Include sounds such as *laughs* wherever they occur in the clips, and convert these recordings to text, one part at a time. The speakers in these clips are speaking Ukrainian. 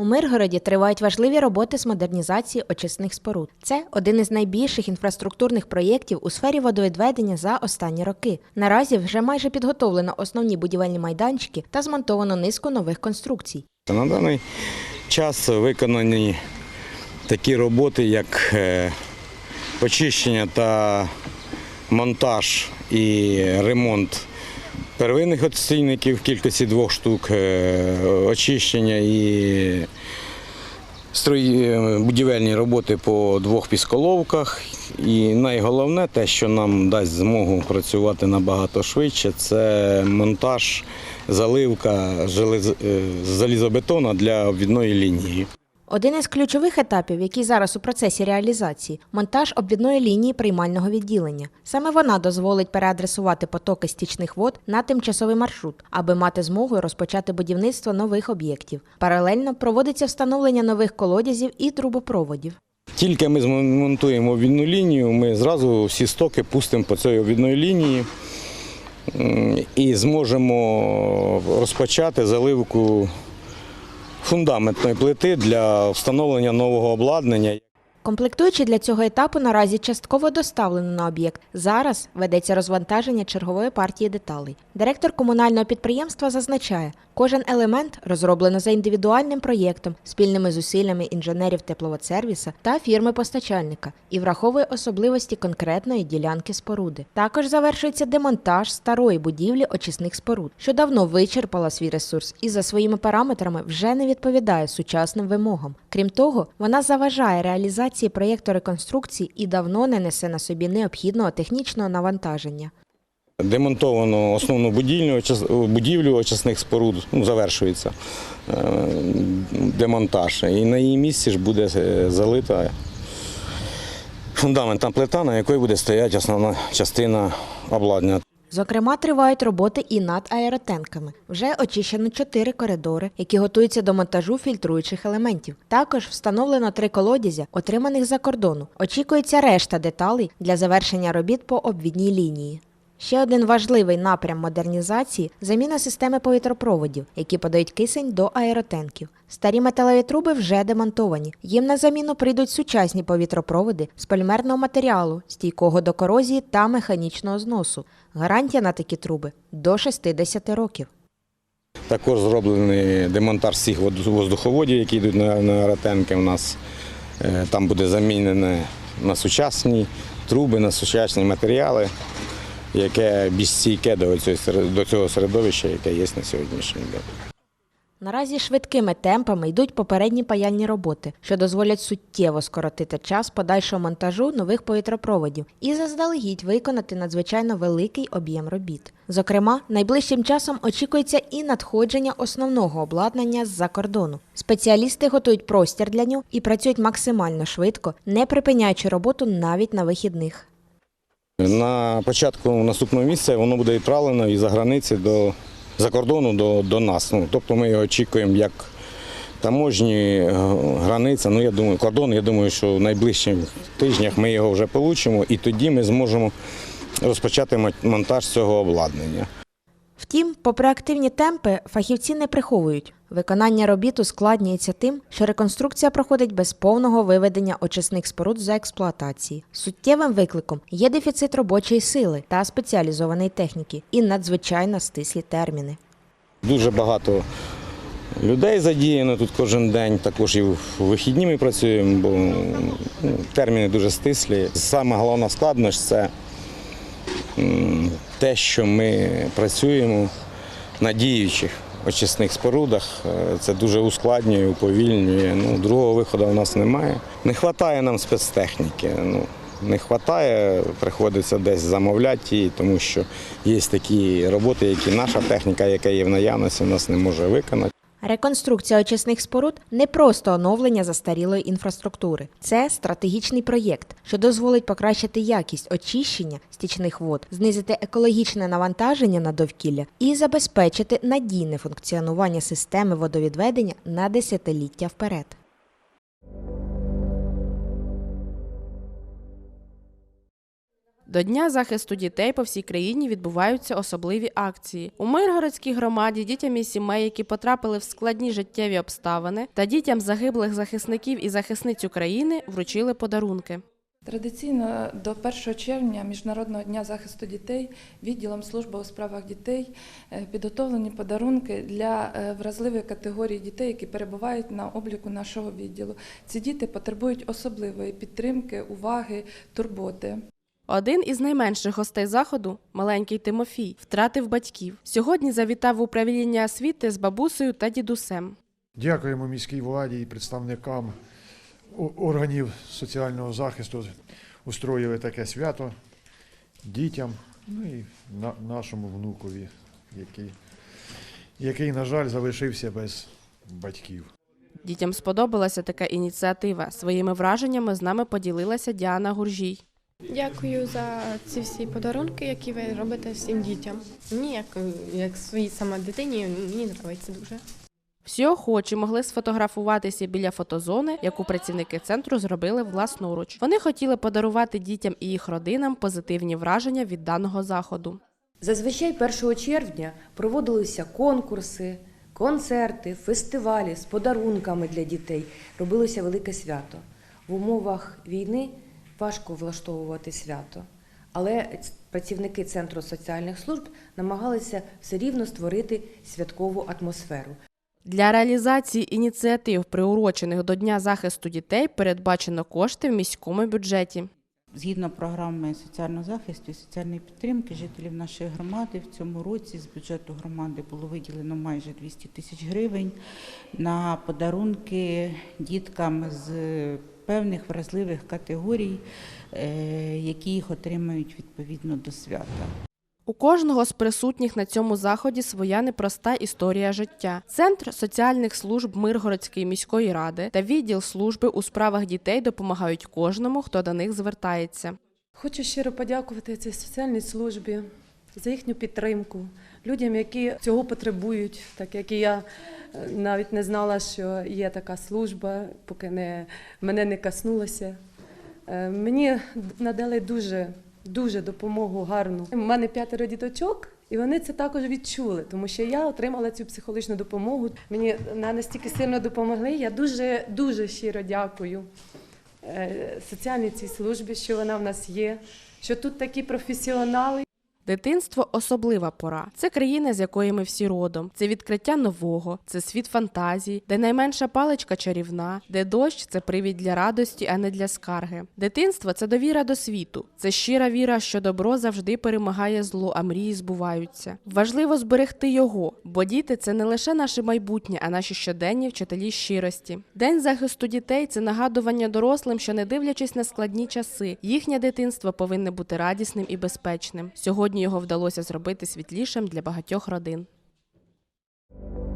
У Миргороді тривають важливі роботи з модернізації очисних споруд. Це один із найбільших інфраструктурних проєктів у сфері водовідведення за останні роки. Наразі вже майже підготовлено основні будівельні майданчики та змонтовано низку нових конструкцій. На даний час виконані такі роботи, як е, очищення та монтаж і ремонт первинних оцінників в кількості двох штук, е, очищення і е, будівельні роботи по двох пісколовках. І найголовне, те, що нам дасть змогу працювати набагато швидше, це монтаж, заливка е, залізобетона для обвідної лінії. Один із ключових етапів, який зараз у процесі реалізації монтаж обвідної лінії приймального відділення. Саме вона дозволить переадресувати потоки стічних вод на тимчасовий маршрут, аби мати змогу розпочати будівництво нових об'єктів. Паралельно проводиться встановлення нових колодязів і трубопроводів. Тільки ми змонтуємо обвідну лінію, ми зразу всі стоки пустимо по цій обвідної лінії і зможемо розпочати заливку фундаментної плити для встановлення нового обладнання. Комплектуючі для цього етапу наразі частково доставлено на об'єкт. Зараз ведеться розвантаження чергової партії деталей. Директор комунального підприємства зазначає, кожен елемент розроблено за індивідуальним проєктом, спільними зусиллями інженерів тепловодсервіса та фірми-постачальника і враховує особливості конкретної ділянки споруди. Також завершується демонтаж старої будівлі очисних споруд, що давно вичерпала свій ресурс і за своїми параметрами вже не відповідає сучасним вимогам. Крім того, вона заважає реалізації проєкту реконструкції і давно не несе на собі необхідного технічного навантаження. Демонтовано основну будівлю, будівлю очисних споруд, ну, завершується е, демонтаж. І на її місці ж буде е, залита фундаментна плита, на якій буде стояти основна частина обладнання. Зокрема, тривають роботи і над аеротенками. Вже очищено чотири коридори, які готуються до монтажу фільтруючих елементів. Також встановлено три колодязя, отриманих за кордону. Очікується решта деталей для завершення робіт по обвідній лінії. Ще один важливий напрям модернізації заміна системи повітропроводів, які подають кисень до аеротенків. Старі металеві труби вже демонтовані. Їм на заміну прийдуть сучасні повітропроводи з полімерного матеріалу, стійкого до корозії та механічного зносу. Гарантія на такі труби до 60 років. Також зроблений демонтаж всіх воздуховодів, які йдуть на, аеротенки. У нас Е, там буде замінене на сучасні труби, на сучасні матеріали, яке більш стійке до цього середовища, яке є на сьогоднішній день. Наразі швидкими темпами йдуть попередні паяльні роботи, що дозволять суттєво скоротити час подальшого монтажу нових повітропроводів і заздалегідь виконати надзвичайно великий об'єм робіт. Зокрема, найближчим часом очікується і надходження основного обладнання з-за кордону. Спеціалісти готують простір для нього і працюють максимально швидко, не припиняючи роботу навіть на вихідних. На початку наступного місяця воно буде відправлено із за границі до за кордону до, до нас. Ну, тобто ми його очікуємо як таможні е, границя. Ну я думаю, кордон. Я думаю, що в найближчих тижнях ми його вже получимо, і тоді ми зможемо розпочати монтаж цього обладнання. Втім, попри активні темпи, фахівці не приховують. Виконання робіт ускладнюється тим, що реконструкція проходить без повного виведення очисних споруд за експлуатації. Суттєвим викликом є дефіцит робочої сили та спеціалізованої техніки і надзвичайно стислі терміни. Дуже багато людей задіяно тут кожен день. Також і в вихідні ми працюємо, бо ну, терміни дуже стислі. Саме головна складність це те, що ми працюємо на діючих очисних спорудах. Е, Це дуже ускладнює, уповільнює. Ну, другого виходу у нас немає. Не вистачає нам спецтехніки. Ну, не вистачає, приходиться десь замовляти її, тому що є такі роботи, які наша техніка, яка є в наявності, у нас не може виконати. Реконструкція очисних споруд не просто оновлення застарілої інфраструктури. Це стратегічний проєкт, що дозволить покращити якість очищення стічних вод, знизити екологічне навантаження на довкілля і забезпечити надійне функціонування системи водовідведення на десятиліття вперед. До Дня захисту дітей по всій країні відбуваються особливі акції. У Миргородській громаді дітям із сімей, які потрапили в складні життєві обставини, та дітям загиблих захисників і захисниць України вручили подарунки. Традиційно до 1 червня Міжнародного дня захисту дітей відділом служби у справах дітей е, підготовлені подарунки для е, вразливої категорії дітей, які перебувають на обліку нашого відділу. Ці діти потребують особливої підтримки, уваги, турботи. Один із найменших гостей заходу, маленький Тимофій, втратив батьків. Сьогодні завітав в управління освіти з бабусею та дідусем. Дякуємо міській владі і представникам органів соціального захисту. Устроїли таке свято дітям, ну і на, нашому внукові, який, який, на жаль, залишився без батьків. Дітям сподобалася така ініціатива. Своїми враженнями з нами поділилася Діана Гуржій. Дякую за ці всі подарунки, які ви робите всім дітям. Мені як, як своїй саме дитині, мені подобається дуже. Всі охочі могли сфотографуватися біля фотозони, яку працівники центру зробили власноруч. Вони хотіли подарувати дітям і їх родинам позитивні враження від даного заходу. Зазвичай 1 червня проводилися конкурси, концерти, фестивалі з подарунками для дітей. Робилося велике свято. В умовах війни важко влаштовувати свято, але працівники Центру соціальних служб намагалися все рівно створити святкову атмосферу. Для реалізації ініціатив, приурочених до Дня захисту дітей, передбачено кошти в міському бюджеті. Згідно програми соціального захисту і соціальної підтримки жителів нашої громади, в цьому році з бюджету громади було виділено майже 200 тисяч гривень на подарунки діткам з певних вразливих категорій, е, які їх отримають відповідно до свята. У кожного з присутніх на цьому заході своя непроста історія життя. Центр соціальних служб Миргородської міської ради та відділ служби у справах дітей допомагають кожному, хто до них звертається. Хочу щиро подякувати цій соціальній службі за їхню підтримку, людям, які цього потребують, так як і я е, навіть не знала, що є така служба, поки не, мене не коснулося. Е, Мені надали дуже, дуже допомогу гарну. У мене п'ятеро діточок. І вони це також відчули, тому що я отримала цю психологічну допомогу. Мені настільки сильно допомогли. Я дуже дуже щиро дякую е, соціальній цій службі, що вона в нас є, що тут такі професіонали. Дитинство особлива пора. Це країна, з якої ми всі родом. Це відкриття нового, це світ фантазій, де найменша паличка чарівна, де дощ це привід для радості, а не для скарги. Дитинство це довіра до світу. Це щира віра, що добро завжди перемагає зло, а мрії збуваються. Важливо зберегти його, бо діти це не лише наше майбутнє, а наші щоденні вчителі щирості. День захисту дітей це нагадування дорослим, що не дивлячись на складні часи, їхнє дитинство повинне бути радісним і безпечним. Сьогодні його вдалося зробити світлішим для багатьох родин. –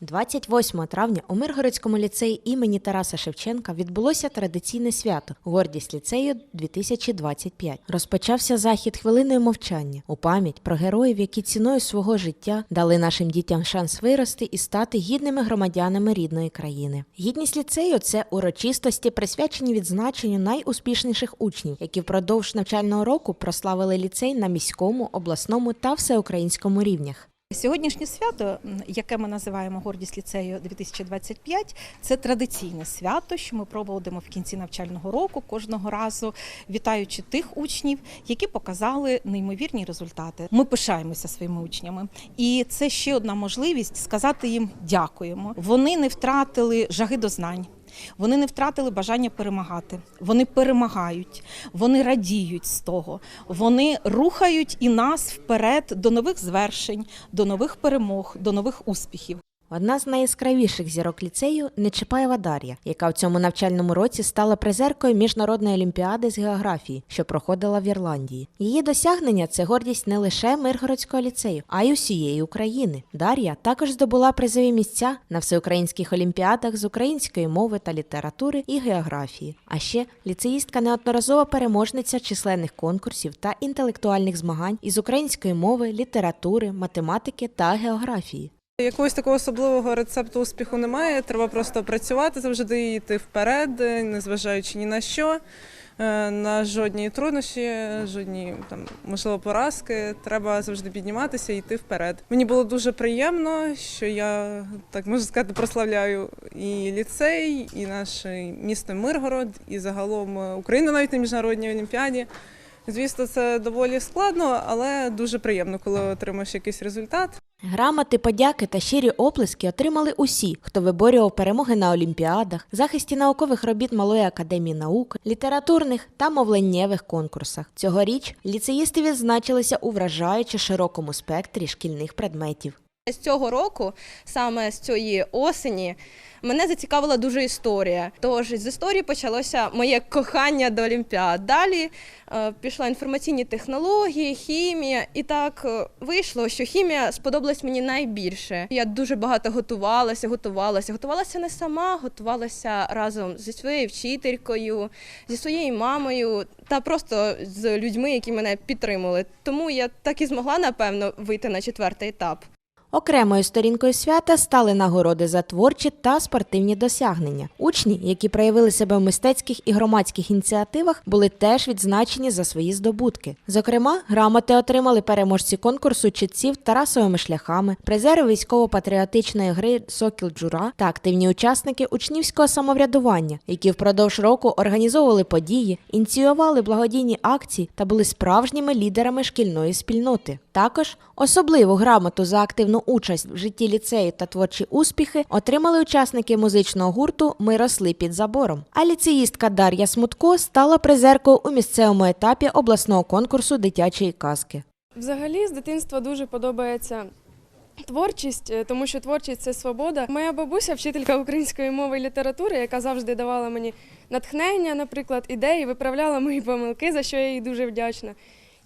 28 травня у Миргородському ліцеї імені Тараса Шевченка відбулося традиційне свято Гордість ліцею 2025. Розпочався захід хвилиною мовчання у пам'ять про героїв, які ціною свого життя дали нашим дітям шанс вирости і стати гідними громадянами рідної країни. Гідність ліцею це урочистості, присвячені відзначенню найуспішніших учнів, які впродовж навчального року прославили ліцей на міському, обласному та всеукраїнському рівнях. Сьогоднішнє свято, яке ми називаємо Гордість ліцею 2025, це традиційне свято, що ми проводимо в кінці навчального року кожного разу, вітаючи тих учнів, які показали неймовірні результати. Ми пишаємося своїми учнями, і це ще одна можливість сказати їм дякуємо. Вони не втратили жаги до знань. Вони не втратили бажання перемагати. Вони перемагають, вони радіють з того. Вони рухають і нас вперед до нових звершень, до нових перемог, до нових успіхів. Одна з найяскравіших зірок ліцею Нечипаєва Дар'я, яка в цьому навчальному році стала призеркою міжнародної олімпіади з географії, що проходила в Ірландії. Її досягнення це гордість не лише Миргородського ліцею, а й усієї України. Дар'я також здобула призові місця на всеукраїнських олімпіадах з української мови та літератури і географії. А ще ліцеїстка неодноразова переможниця численних конкурсів та інтелектуальних змагань із української мови, літератури, математики та географії. Якогось такого особливого рецепту успіху немає. Треба просто працювати, завжди йти вперед, незважаючи ні на що, е, на жодні труднощі, жодні там можливо поразки. Треба завжди підніматися і йти вперед. Мені було дуже приємно, що я так можу сказати, прославляю і ліцей, і наше місто Миргород, і загалом Україну навіть на міжнародній олімпіаді. Звісно, це доволі складно, але дуже приємно, коли отримаєш якийсь результат. Грамоти, подяки та щирі оплески отримали усі, хто виборював перемоги на олімпіадах, захисті наукових робіт Малої академії наук, літературних та мовленнєвих конкурсах. Цьогоріч ліцеїсти відзначилися у вражаючи широкому спектрі шкільних предметів. З цього року, саме з цієї осені, мене зацікавила дуже історія. Тож з історії почалося моє кохання до Олімпіад. Далі е, пішла інформаційні технології, хімія, і так е, вийшло, що хімія сподобалась мені найбільше. Я дуже багато готувалася, готувалася, готувалася не сама, готувалася разом зі своєю вчителькою, зі своєю мамою та просто з людьми, які мене підтримували. Тому я так і змогла напевно вийти на четвертий етап. Окремою сторінкою свята стали нагороди за творчі та спортивні досягнення. Учні, які проявили себе в мистецьких і громадських ініціативах, були теж відзначені за свої здобутки. Зокрема, грамоти отримали переможці конкурсу читців Тарасовими шляхами, призери військово-патріотичної гри Сокіл Джура та активні учасники учнівського самоврядування, які впродовж року організовували події, ініціювали благодійні акції та були справжніми лідерами шкільної спільноти. Також особливу грамоту за активну участь в житті ліцею та творчі успіхи отримали учасники музичного гурту Ми росли під забором. А ліцеїстка Дар'я Смутко стала призеркою у місцевому етапі обласного конкурсу дитячої казки. Взагалі з дитинства дуже подобається творчість, е, тому що творчість це свобода. Моя бабуся, вчителька української мови і літератури, яка завжди давала мені натхнення, наприклад, ідеї, виправляла мої помилки, за що я їй дуже вдячна.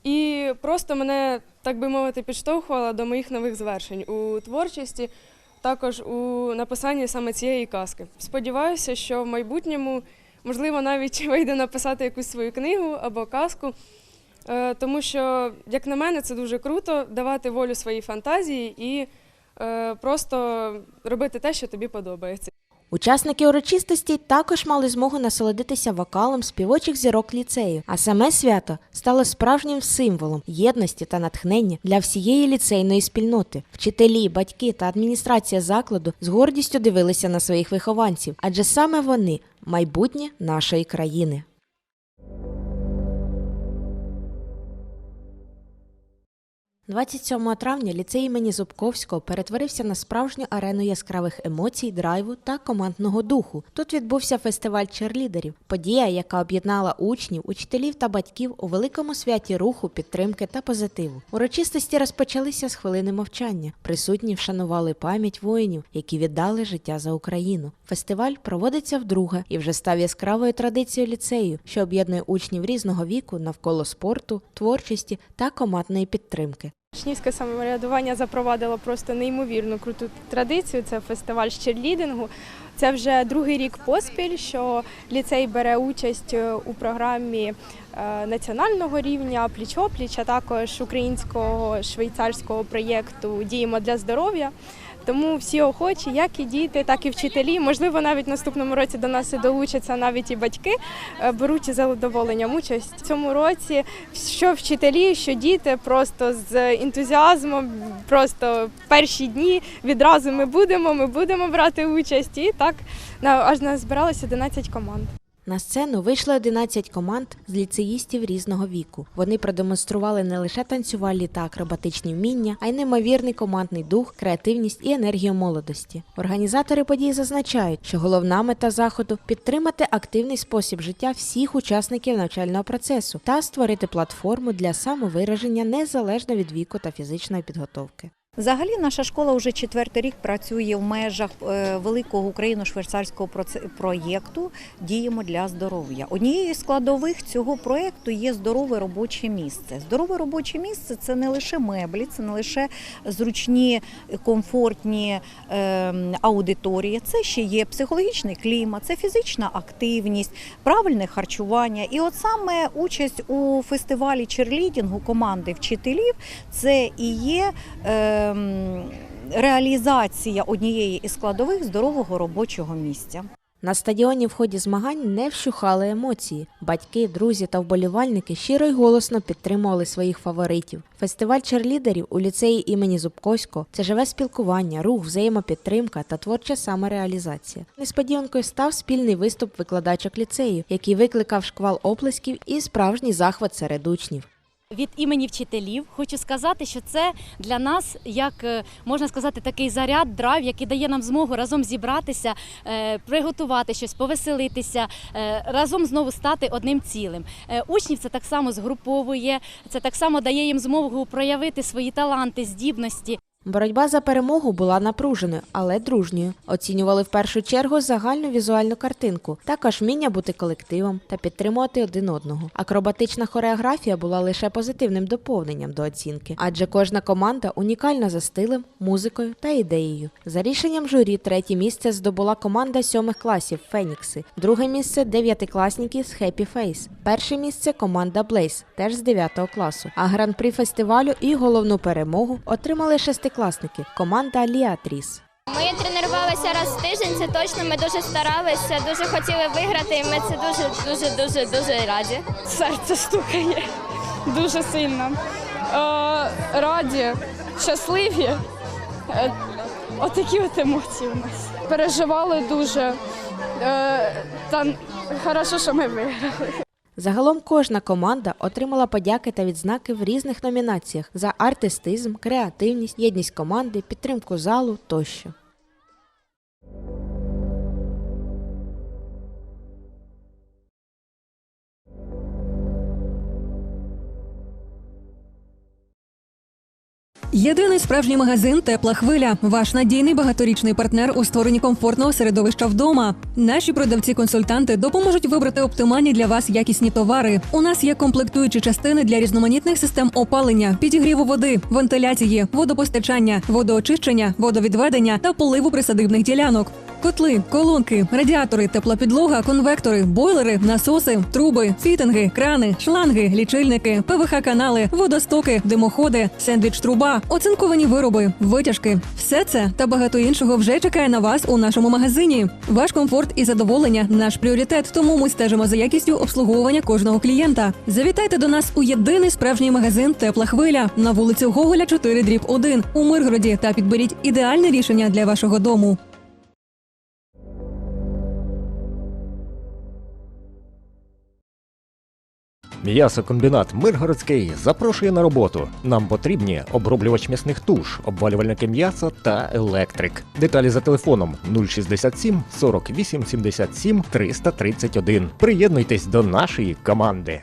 І просто мене, так би мовити, підштовхувала до моїх нових звершень у творчості, також у написанні саме цієї казки. Сподіваюся, що в майбутньому, можливо, навіть *laughs* вийде написати якусь свою книгу або казку. Е, Тому що, як на мене, це дуже круто давати волю своїй фантазії і е, просто робити те, що тобі подобається. Учасники урочистості також мали змогу насолодитися вокалом співочих зірок ліцею, а саме свято стало справжнім символом єдності та натхнення для всієї ліцейної спільноти. Вчителі, батьки та адміністрація закладу з гордістю дивилися на своїх вихованців, адже саме вони майбутнє нашої країни. – 27 травня ліцей імені Зубковського перетворився на справжню арену яскравих емоцій, драйву та командного духу. Тут відбувся фестиваль черлідерів, подія, яка об'єднала учнів, учителів та батьків у великому святі руху, підтримки та позитиву. Урочистості розпочалися з хвилини мовчання. Присутні вшанували пам'ять воїнів, які віддали життя за Україну. Фестиваль проводиться вдруге і вже став яскравою традицією ліцею, що об'єднує учнів різного віку навколо спорту, творчості та командної підтримки. Учнівське самоврядування запровадило просто неймовірну круту традицію. Це фестиваль з черлідингу. Це вже другий рік поспіль, що ліцей бере участь е, у програмі е, національного рівня пліч-опліч, а також українського швейцарського проєкту Діємо для здоров'я. Тому всі охочі, як і діти, так і вчителі. Можливо, навіть наступному році до нас і долучаться навіть і батьки, е, беруть із задоволенням участь в цьому році. Що вчителі, що діти, просто з ентузіазмом, просто перші дні відразу ми будемо, ми будемо брати участь. І так аж нас збиралося 11 команд. На сцену вийшло 11 команд з ліцеїстів різного віку. Вони продемонстрували не лише танцювальні та акробатичні вміння, а й неймовірний командний дух, креативність і енергію молодості. Організатори події зазначають, що головна мета заходу підтримати активний спосіб життя всіх учасників навчального процесу та створити платформу для самовираження незалежно від віку та фізичної підготовки. Взагалі, наша школа вже четвертий рік працює в межах е, великого україно-швейцарського проєкту Діємо для здоров'я. Однією з складових цього проєкту є здорове робоче місце. Здорове робоче місце це не лише меблі, це не лише зручні, комфортні е, аудиторії. Це ще є психологічний клімат, це фізична активність, правильне харчування. І от саме участь у фестивалі черлідінгу команди вчителів це і є. Ем, Реалізація однієї із складових здорового робочого місця. На стадіоні в ході змагань не вщухали емоції. Батьки, друзі та вболівальники щиро й голосно підтримували своїх фаворитів. Фестиваль черлідерів у ліцеї імені Зубковського це живе спілкування, рух, взаємопідтримка та творча самореалізація. Несподіванкою став спільний виступ викладачок ліцею, який викликав шквал оплесків і справжній захват серед учнів. Від імені вчителів хочу сказати, що це для нас, як е, можна сказати, такий заряд, драйв, який дає нам змогу разом зібратися, е, приготувати щось, повеселитися, е, разом знову стати одним цілим. Учнів це так само згруповує, це так само дає їм змогу проявити свої таланти, здібності. Боротьба за перемогу була напруженою, але дружньою. Оцінювали в першу чергу загальну візуальну картинку, також вміння бути колективом та підтримувати один одного. Акробатична хореографія була лише позитивним доповненням до оцінки, адже кожна команда унікальна за стилем, музикою та ідеєю. За рішенням журі, третє місце здобула команда сьомих класів Фенікси, друге місце дев'ятикласники з Happy Face, перше місце команда Blaze, теж з 9 класу. А гран-прі фестивалю і головну перемогу отримали шестикласники команда Ліатріс. Ми тренувалися раз в тиждень, це точно. Ми дуже старалися, дуже хотіли виграти, і ми це дуже, дуже, дуже, дуже раді. Серце стукає дуже сильно. Е, раді, щасливі. Е, отакі от емоції у нас. Переживали дуже. Е, та хорошо, що ми виграли. Загалом кожна команда отримала подяки та відзнаки в різних номінаціях за артистизм, креативність, єдність команди, підтримку залу тощо. Єдиний справжній магазин Тепла хвиля. Ваш надійний багаторічний партнер у створенні комфортного середовища вдома. Наші продавці-консультанти допоможуть вибрати оптимальні для вас якісні товари. У нас є комплектуючі частини для різноманітних систем опалення, підігріву води, вентиляції, водопостачання, водоочищення, водовідведення та поливу присадибних ділянок. Котли, колонки, радіатори, тепла підлога, конвектори, бойлери, насоси, труби, фітинги, крани, шланги, лічильники, ПВХ-канали, водостоки, димоходи, сендвіч-труба, оцинковані вироби, витяжки. Все це та багато іншого вже чекає на вас у нашому магазині. Ваш комфорт і задоволення наш пріоритет, тому ми стежимо за якістю обслуговування кожного клієнта. Завітайте до нас у єдиний справжній магазин Тепла хвиля на вулицю Гоголя 4 дріб 1 у Миргороді та підберіть ідеальне рішення для вашого дому. М'ясокомбінат Миргородський запрошує на роботу. Нам потрібні оброблювач м'ясних туш, обвалювальники м'яса та електрик. Деталі за телефоном 067 48 77 331. Приєднуйтесь до нашої команди.